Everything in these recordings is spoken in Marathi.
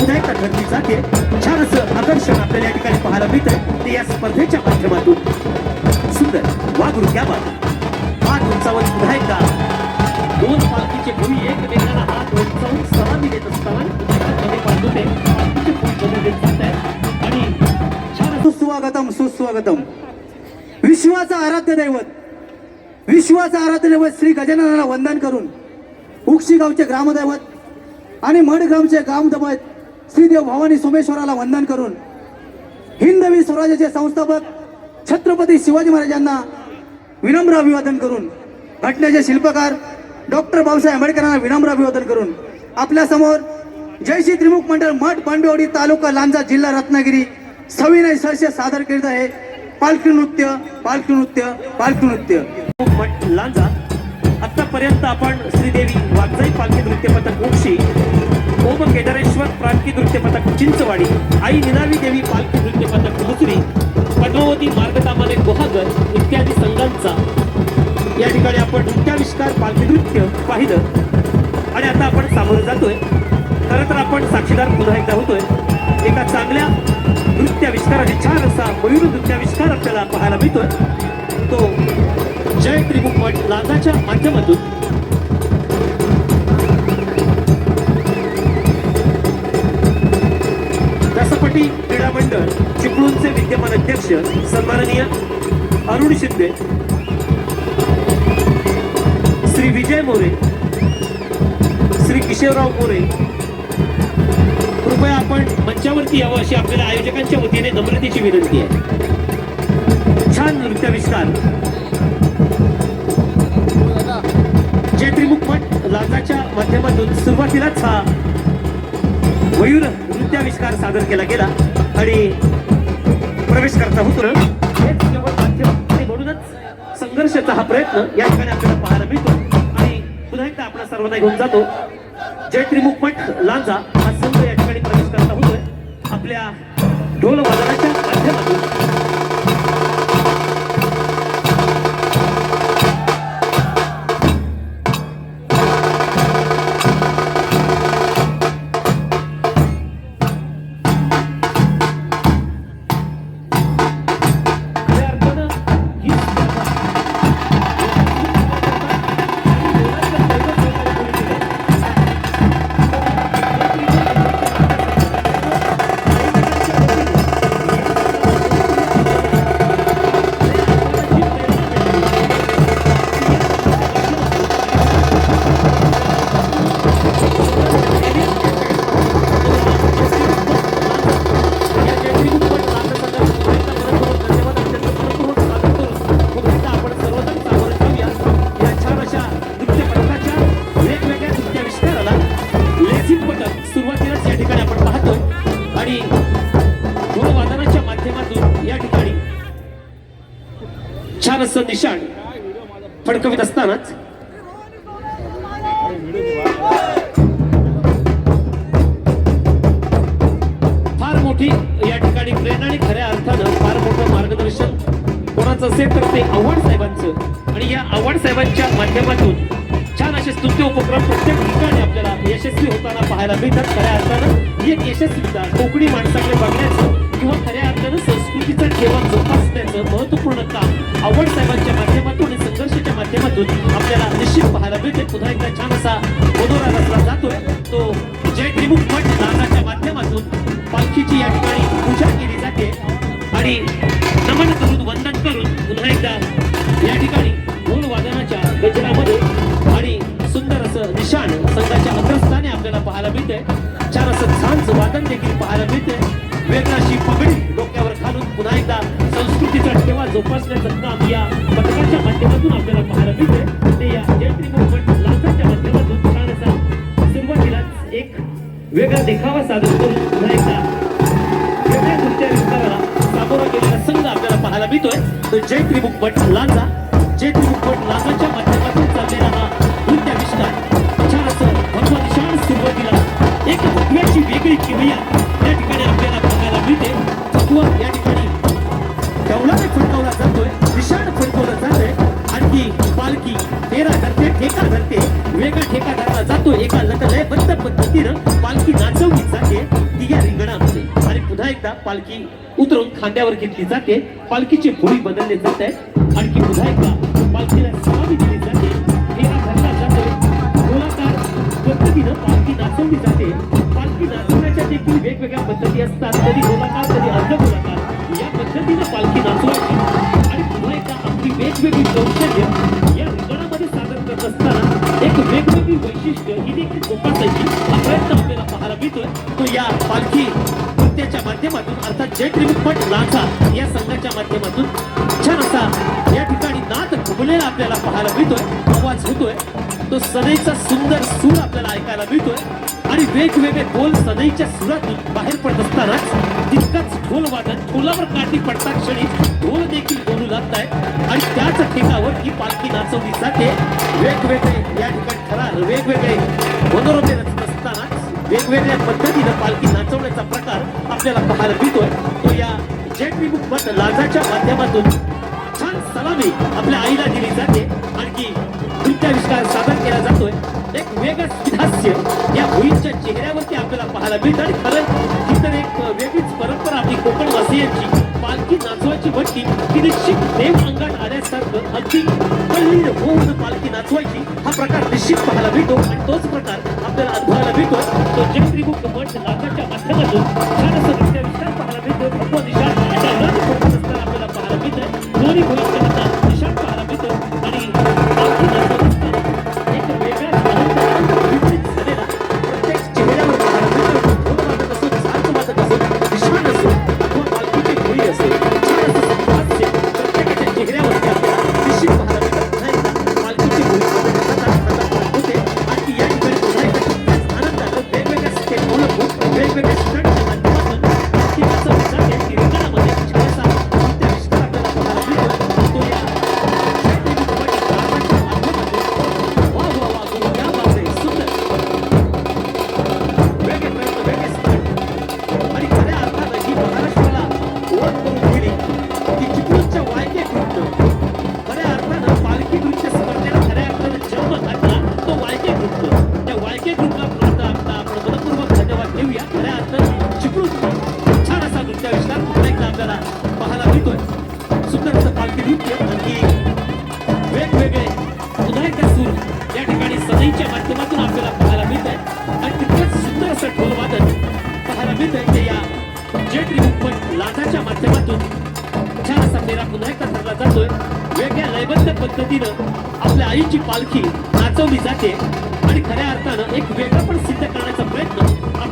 पुन्हा एकदा जाते छान असं आकर्षण आपल्याला या ठिकाणी पाहायला मिळतं ते या स्पर्धेच्या माध्यमातून. सुंदर वाघरू क्या बात हात उंचावत पुन्हा एकदा. दोन पालखीचे भूमी एकमेकांना हात उंचावून सलामी देत असताना आणि छान सुस्वागतम सुस्वागतम. विश्वाचा आराध्य दैवत. विश्वाचा आराध्य दैवत श्री गजाननाला वंदन करून. उक्षी गावचे ग्रामदैवत आणि मडगावचे ग्रामदैवत श्रीदेव भवानी सोमेश्वराला वंदन करून हिंदवी स्वराज्याचे संस्थापक छत्रपती शिवाजी महाराजांना विनम्र अभिवादन करून घटनेचे शिल्पकार डॉक्टर बाबासाहेब आंबेडकरांना विनम्र अभिवादन करून आपल्यासमोर जयश्री त्रिमुख मंडळ मठ पांडवडी तालुका लांजा जिल्हा रत्नागिरी सविनय सरसे सादर करीत आहे. पालखी नृत्य पालखी नृत्य पालखी नृत्य. मठ लांजा. आतापर्यंत आपण श्रीदेवी वागजाई पालखी नृत्य पथक ओम केदारेश्वर प्रांती नृत्य पथक चिंचवाडी आई निनावी देवी पालखी नृत्य पथक मुसरी पद्मावती मार्गतामाने गुहागर इत्यादी संघांचा. या ठिकाणी आपण नृत्याविष्कार पालखी नृत्य पाहिलं. आणि आता आपण सामोरं जातोय. खरं तर आपण साक्षीदार पुन्हा एकदा होतोय. एका चांगल्या नृत्याविष्काराने छान असा मयूर नृत्याविष्कार आपल्याला पाहायला मिळतोय. तो जय त्रिमुख मठ माध्यमातून कबड्डी क्रीडा मंडळ चिपळूणचे विद्यमान अध्यक्ष सन्माननीय अरुण शिंदे श्री विजय मोरे श्री किशोरराव मोरे. कृपया आपण मंचावरती यावं अशी आपल्याला आयोजकांच्या वतीने नम्रतेची विनंती आहे. छान नृत्याविष्कार. जे त्रिमुखपट लाजाच्या माध्यमातून सुरुवातीलाच हा मयूर नृत्याविष्कार सादर केला गेला आणि प्रवेश करता होतो. आणि म्हणूनच संघर्षाचा हा प्रयत्न या ठिकाणी आपल्याला पाहायला मिळतो. आणि पुन्हा एकदा आपल्या सर्वांना घेऊन जातो. जय त्रिमुख मठ लांजा हा संघ या ठिकाणी प्रवेश करता होतोय. आपल्या ढोल वादनाच्या माध्यमातून कोणाचं असेल तर ते आव्हाड साहेबांचं. आणि या आव्हाड साहेबांच्या माध्यमातून छान असे स्तुत्य उपक्रम प्रत्येक ठिकाणी आपल्याला यशस्वी होताना पाहायला मिळतात. खऱ्या अर्थानं ही एक यशस्वीता. कोकणी माणसाकडे बघण्याचं किंवा खऱ्या अर्थानं संस्कृतीचा ठेवा जोपासण्याचं महत्त्वपूर्ण काम आव्हाड साहेबांच्या माध्यमातून आणि संघर्षाच्या माध्यमातून आपल्याला निश्चित पाहायला मिळते. पुन्हा एकदा छान असा मनोरा रचला जातोय. तो जय त्रिमुख मठ नानाच्या माध्यमातून पालखीची या ठिकाणी पूजा केली जाते. आणि नमन करून वंदन या ठिकाणी ढोल वादनाच्या गजरामध्ये आणि सुंदर असं निशाण संघाच्या अग्रस्थानी आपल्याला पाहायला मिळते छान असं छानच वादन देखील पाहायला मिळते वेगळा अशी पगडी डोक्यावर घालून पुन्हा एकदा संस्कृतीचा ठेवा जोपासण्याचं काम या पथकाच्या माध्यमातून आपल्याला पाहायला मिळते ते या जय मुवमेंट मठ लाखाच्या माध्यमातून छान असा सुरुवातीलाच एक वेगळा देखावा सादर करून मिळतोय तो जय त्रिमुख मठ लांजा जय त्रिमुख मठ लांजाच्या उतरून घेतली जाते. पालखीची भुई बदलली जात. आहे आणखी पुन्हा एकदा सूर आपल्याला ऐकायला मिळतोय. आणि वेगवेगळे बोल सदैच्या सुरातून बाहेर पडत असतानाच तितकाच ढोल वादन ढोलावर काठी पडता क्षणी ढोल देखील बोलू लागत आणि त्याच ठिकावर ही पालखी नाचवली जाते. वेगवेगळे या ठिकाणी ठरार वेगवेगळे मनोरंजन रचत असतानाच वेगवेगळ्या पद्धतीनं पालखी नाचवण्याचा प्रकार आपल्याला पाहायला मिळतोय. तो या जेट त्रिमुख मत लाजाच्या माध्यमातून छान सलामी आपल्या आईला दिली जाते. आणखी नृत्याविष्कार सादर केला जातोय. एक वेगळंच हास्य या मुलींच्या चेहऱ्यावरती आपल्याला पाहायला मिळतं. आणि खरं ही तर एक वेगळीच परंपरा आपली कोकणवासियांची पालखी नाचवायची म्हटली की निश्चित देव अंगात आल्यासारखं अगदी कल्लीड होऊन पालखी नाचवायची. हा प्रकार निश्चित पाहायला मिळतो. आणि तोच प्रकार आपल्याला अनुभवायला मिळतो. तो जयत्रिमुख मठ नाचाच्या माध्यमातून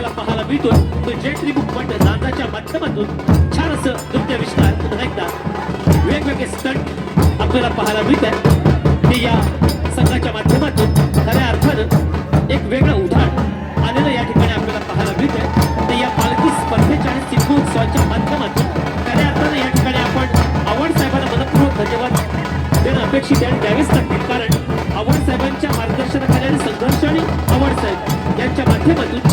आपल्याला पाहायला मिळतो तो जे त्रिमुखपट लाटाच्या माध्यमातून छान असं नृत्याविष्कार पुन्हा एकदा वेगवेगळे स्टंट आपल्याला पाहायला मिळत आहे ते या संघाच्या माध्यमातून खऱ्या अर्थानं एक वेगळं उदाहरण आलेलं या ठिकाणी आपल्याला पाहायला मिळत आहे ते या पालखी स्पर्धेच्या आणि चित्रोत्सवाच्या माध्यमातून खऱ्या अर्थानं या ठिकाणी आपण आवड साहेबांना मनपूर्वक धन्यवाद देणं अपेक्षित आहे आणि द्यावेच लागतील कारण आवड साहेबांच्या मार्गदर्शनाखाली आणि संघर्ष आणि आवड साहेब यांच्या माध्यमातून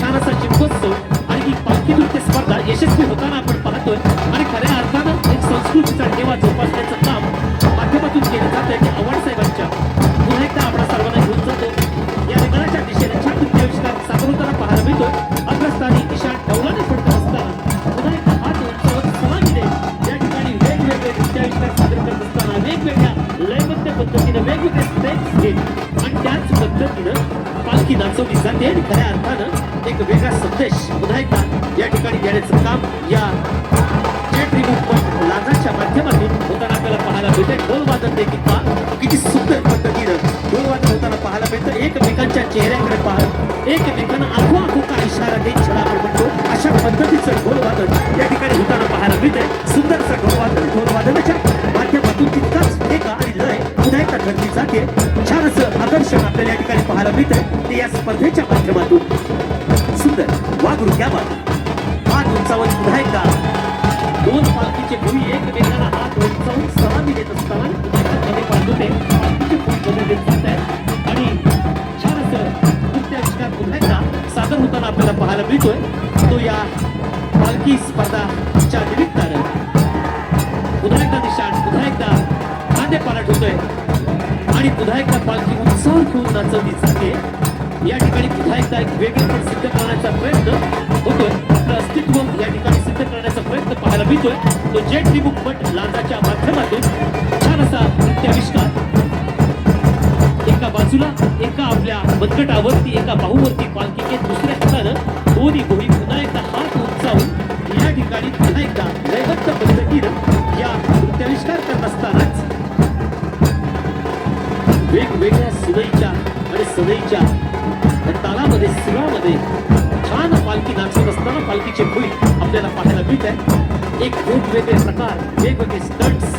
वादन देखील पहा. किती सुंदर पद्धतीनं ढोल वादन होताना पाहायला मिळतं. एकमेकांच्या चेहऱ्याकडे पाहत एकमेकांना आखो आखो का इशारा देत छडा म्हणतो. अशा पद्धतीचं ढोलवादन या ठिकाणी होताना पाहायला मिळतंय. सुंदर असं ढोलवादनाच्या माध्यमातून तितकाच एका आणि लय पुन्हा एकदा धरली जाते छान असं आकर्षण आपल्याला या ठिकाणी पाहायला मिळतंय. ते या स्पर्धेच्या माध्यमातून पाहायला मिळतोय तो या पालखी स्पर्धाच्या निमित्तानं पुन्हा एकदा निशाण पुन्हा एकदा खांदे पालट होतोय. आणि पुन्हा एकदा पालखी उत्साह घेऊन नाचवली जाते. या ठिकाणी पुन्हा एकदा एक वेगळं पण सिद्ध करण्याचा प्रयत्न होतोय. आपलं अस्तित्व या ठिकाणी सिद्ध करण्याचा प्रयत्न पाहायला मिळतोय. तो जेट रिबुक पट लांजाच्या माध्यमातून छान असा नृत्याविष्कार बाजूला एका आपल्या मनगटावरती एका बाहूवरती पालखी दुसऱ्या हातानं दोन्ही गोळी पुन्हा एकदा हात उंचावून या ठिकाणी पुन्हा एकदा लयबद्ध पद्धतीनं या नृत्याविष्कार करत असतानाच वेगवेगळ्या सुनईच्या आणि सदईच्या तालामध्ये सुरामध्ये छान पालखी नाचत असताना पालखीचे भुई आपल्याला पाहायला मिळत आहे एक वेगवेगळे प्रकार वेगवेगळे स्टंट्स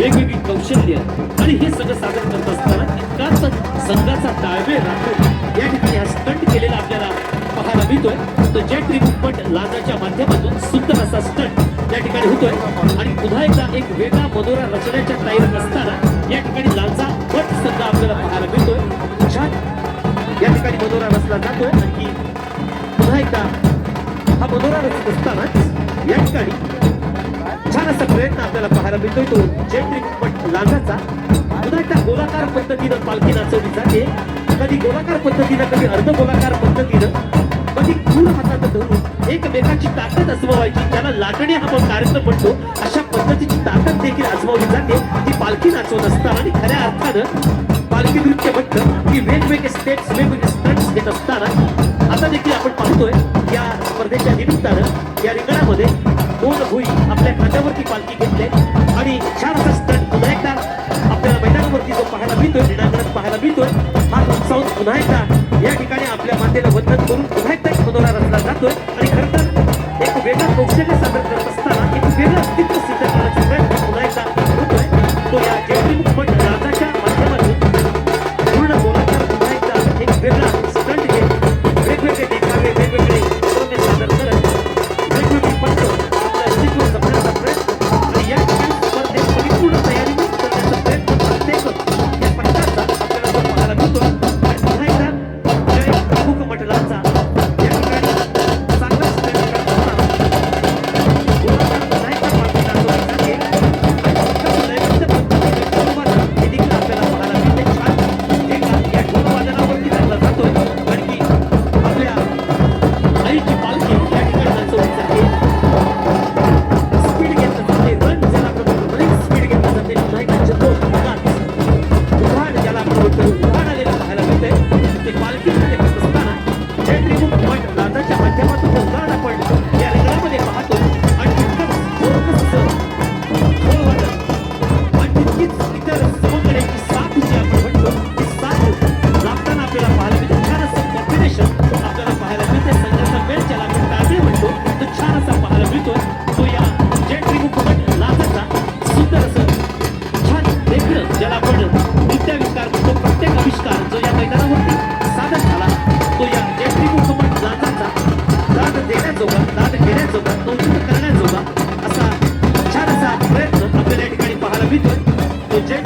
वेगवेगळी कौशल्य आणि हे सगळं सादर करत असताना इतकाच संघाचा ताळमेळ राखून या ठिकाणी हा स्टंट केलेला आपल्याला पाहायला मिळतोय. तर जेट रिमुकपट लाजाच्या माध्यमातून सुंदर असा स्टंट या ठिकाणी होतोय. आणि पुन्हा एकदा एक वेगळा मनोरा रचण्याच्या तयारीत असताना या ठिकाणी लालचा पट संघ आपल्याला पाहायला मिळतोय. छान. या ठिकाणी मनोरा रचला जातोय आणखी पुन्हा एकदा हा मनोरा रचत असतानाच या ठिकाणी असा प्रयत्न आपल्याला पाहायला मिळतोय तो जेट लागाचा. लांजाचा पुन्हा एकदा गोलाकार पद्धतीनं पालखी नाचवली जाते कधी गोलाकार पद्धतीनं कधी अर्ध गोलाकार पद्धतीनं कधी खून हातात धरून एकमेकाची ताकद अजमावायची त्याला लाटणे हा मग कार्यक्रम म्हणतो. अशा पद्धतीची ताकद देखील अजमावली जाते. ती पालखी नाचवत असताना आणि खऱ्या अर्थानं पालखी नृत्य म्हटलं की वेगवेगळे स्टेप्स वेगवेगळे स्टंट्स घेत असताना आता देखील आपण पाहतोय या स्पर्धेच्या निमित्तानं या रिंगणामध्ये दोन भुई आपल्या खात्यावरती पालखी घेतले आणि छान असा स्टंट पुन्हा एकदा आपल्याला मैदानावरती जो पाहायला मिळतोय क्रीडांगणात पाहायला मिळतोय हा उंचावून पुन्हा एकदा या ठिकाणी आपल्या मातेला वंदन करून पुन्हा एकदा एक मनोरा रचला जातोय. देखील ज्याला आपण विद्याविष्कार म्हणतो प्रत्येक आविष्कार जो या मैदानावरती सादर झाला तो या जेट रिमुखपट लाजाचा दाद देण्याजोगा दाद घेण्याजोगा कौतुक करण्याजोगा असा छान असा प्रयत्न आपल्याला या ठिकाणी पाहायला मिळतोय. तो जय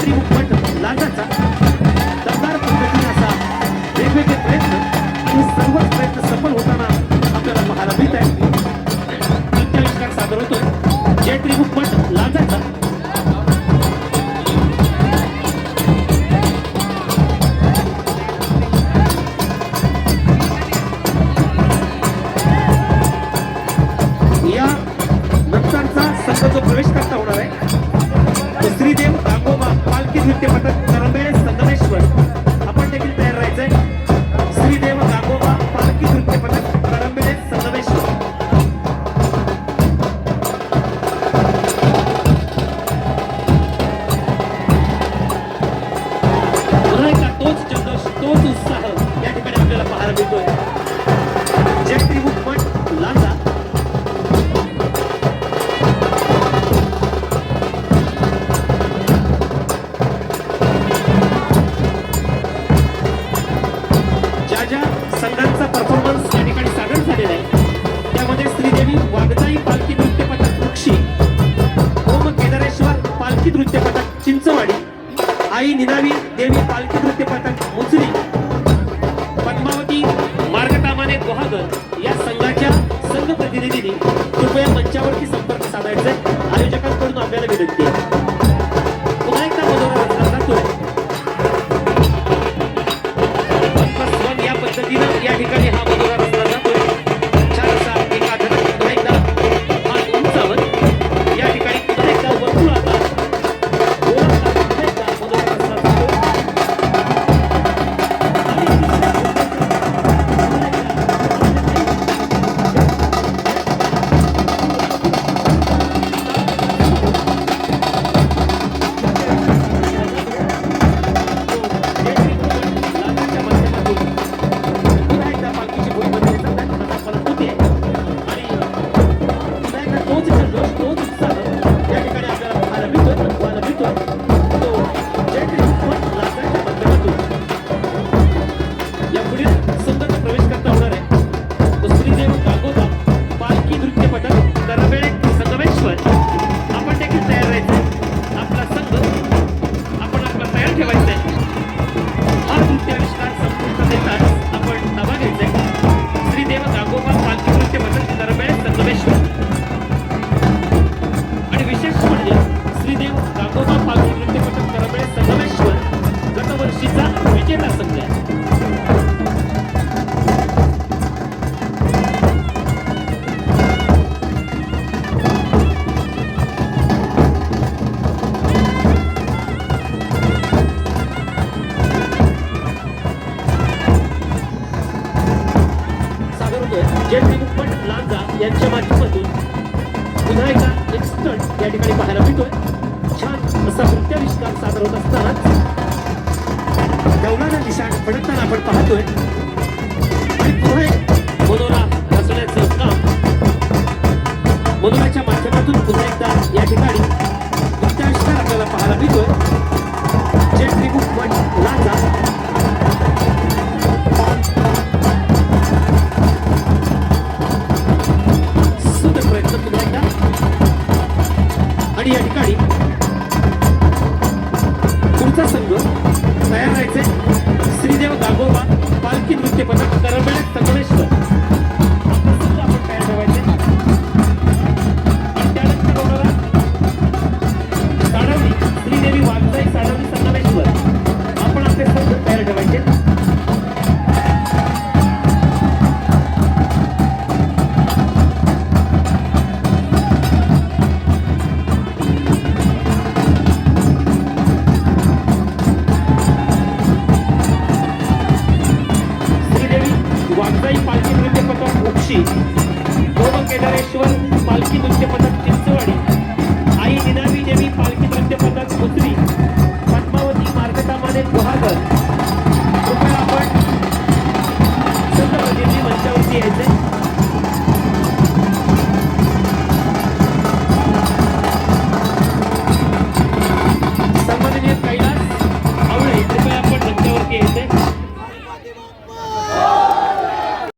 आहे. आयोजकांकडून आपल्याला विनंती आहे पुन्हा लांजा माध्यमातून पुन्हा एका एक स्टंट या ठिकाणी पाहायला मिळतोय. छान असा नृत्याविष्कार सादर होत असताना डवलानं निशाण फडकताना आपण पाहतोय. आणि पुन्हा एक मनोरा रचण्याचं काम. मनोराच्या माध्यमातून पुन्हा एकदा या ठिकाणी नृत्याविष्कार आपल्याला पाहायला मिळतोय. जे त्रिमुख मठ लांजा. आणि या ठिकाणी पुढचा संघ तयार राहायचे. श्रीदेव गागोबा पालखी नृत्य पथक करंबेळे संगमेश्वर. वागजाई पालखी नृत्यपथक उपशी गोमकेदारेश्वर पालखी नृत्यपथक चिंचवाडी.